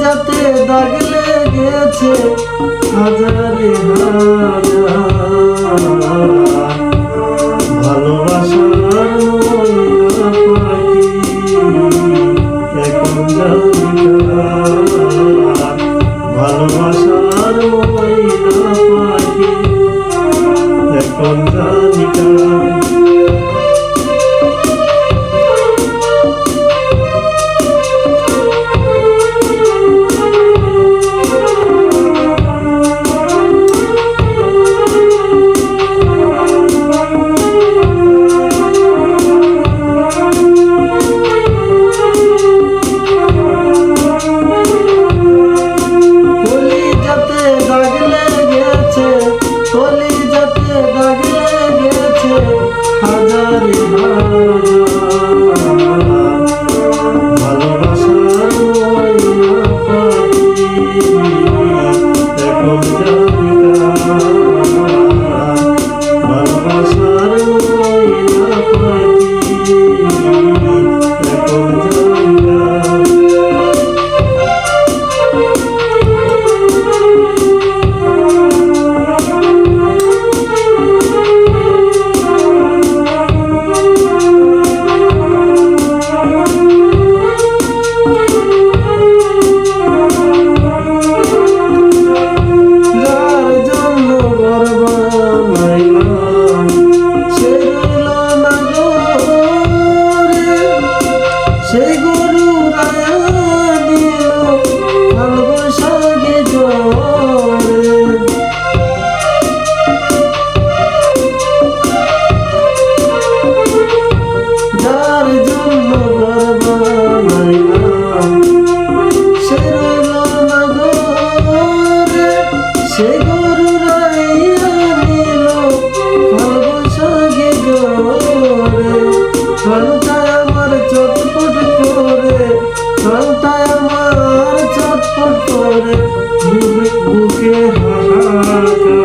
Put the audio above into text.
যাতে দাগ লেগেছে হাজারে হাজার প্রাণটায় আমার চটপট করে বুকে হাহাকার।